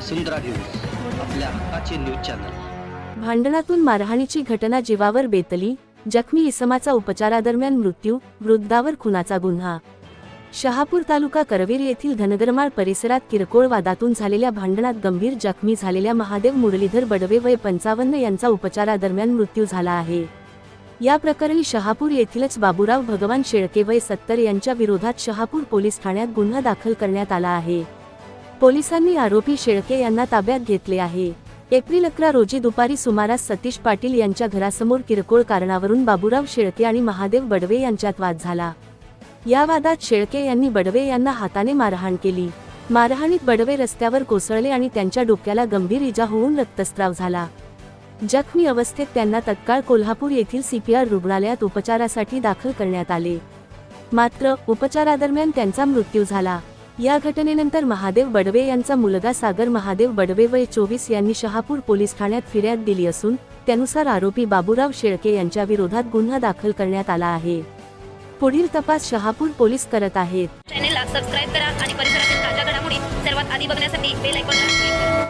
वसुंधरा news आपल्या हक्काचे news channel. भांडणातून मारहाणीची घटना जीवावर बेतली जखमी इसमाचा उपचारादरम्यान मृत्यू वृद्धावर खुनाचा गुन्हा. शहापूर तालुका करवीर येथील धनगरमाळ परिसरात किरकोळ वादातून झालेल्या भांडणात गंभीर जखमी झालेल्या महादेव मुरलीधर बडवे वय पंचावन्न यांचा उपचारादरम्यान मृत्यू झाला आहे. या प्रकरणी शहापूर येथीलच बाबूराव भगवान शेळके वय सत्तर यांच्या विरोधात शहापूर पोलीस ठाण्यात गुन्हा दाखल करण्यात आला आहे. पोलिसांनी आरोपी शेळके यांना ताब्यात घेतले आहे. एप्रिल अकरा रोजी दुपारी सुमारास सतीश पाटील यांच्या घरासमोर किरकोळ कारणावरून बाबूराव शेळके आणि महादेव बडवे यांच्यात वाद झाला. या वादात शेळके यांनी बडवे यांना हाताने मारहाण केली. मारहाणीत बडवे रस्त्यावर कोसळले आणि त्यांच्या डोक्याला गंभीर इजा होऊन रक्तस्त्राव झाला. जखमी अवस्थेत त्यांना तत्काळ कोल्हापूर येथील सीपीआर रुग्णालयात उपचारासाठी दाखल करण्यात आले. मात्र उपचारादरम्यान त्यांचा मृत्यू झाला. या घटनेनंतर महादेव बडवे यांचा मुलगा सागर महादेव बडवे वय चोवीस यांनी शहापूर पोलीस ठाण्यात फिर्याद दिली असून त्यानुसार आरोपी बाबूराव शेळके यांच्या विरोधात गुन्हा दाखल करण्यात आला आहे. पुढील तपास शहापूर पोलीस करत आहेत. चॅनेलला सबस्क्राईब करा आणि परिसरातील ताज्या घडामोडी सर्वात आधी बघण्यासाठी बेल आयकॉनला क्लिक करा.